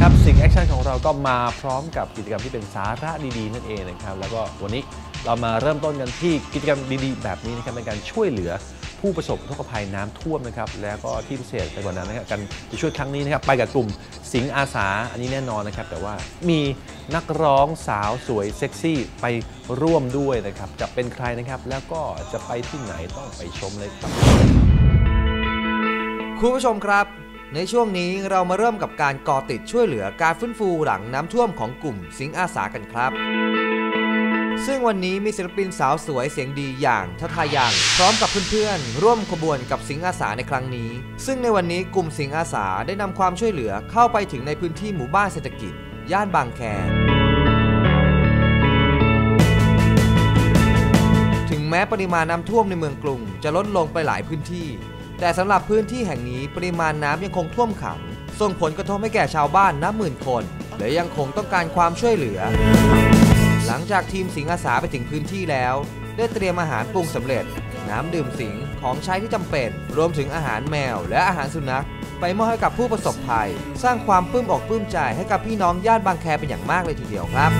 คชั่นของเราก็มาพร้อมกับกิจกรรมที่เป็นสาระดีๆ นั่นเองนะครับ แล้วก็วันนี้เรามาเริ่มต้นกันที่กิจกรรมดีๆ แบบนี้นะครับในการช่วยเหลือผู้ประสบอุทกภัยน้ำท่วมนะครับ แล้วก็ที่พิเศษไปกว่านั้นนะครับการจะช่วยครั้งนี้นะครับ ไปกับกลุ่มสิงอาสาอันนี้แน่นอนนะครับ แต่ว่ามีนักร้องสาวสวยเซ็กซี่ไปร่วมด้วยนะครับ จะเป็นใครนะครับ แล้วก็จะไปที่ไหนต้องไปชมเลยครับคุณผู้ชมครับ ในช่วงนี้เรามาเริ่มกับการก่อติดช่วยเหลือการฟื้นฟูหลังน้ำท่วมของกลุ่มสิงห์อาสากันครับ ซึ่งวันนี้มีศิลปินสาวสวยเสียงดีอย่างททายังพร้อมกับเพื่อนๆ ร่วมขบวนกับสิงห์อาสาในครั้งนี้ ซึ่งในวันนี้กลุ่มสิงห์อาสาได้นำความช่วยเหลือเข้าไปถึงในพื้นที่หมู่บ้านเศรษฐกิจ ย่านบางแคถึงแม้ปริมาณน้ำท่วมในเมืองกรุงจะลดลงไปหลายพื้นที่ แต่สำหรับพื้นที่แห่งนี้ปริมาณน้ำยังคงท่วมขัง ส่งผลกระทบให้แก่ชาวบ้านนับหมื่นคน และยังคงต้องการความช่วยเหลือ หลังจากทีมสิงห์อาสาไปถึงพื้นที่แล้ว ได้เตรียมอาหารปรุงสำเร็จ น้ำดื่มสิงของใช้ที่จำเป็น รวมถึงอาหารแมว และอาหารสุนัข ไปมอบให้กับผู้ประสบภัย สร้างความปลื้มอกปลื้มใจให้กับพี่น้องญาติบางแคเป็นอย่างมากเลยทีเดียวครับ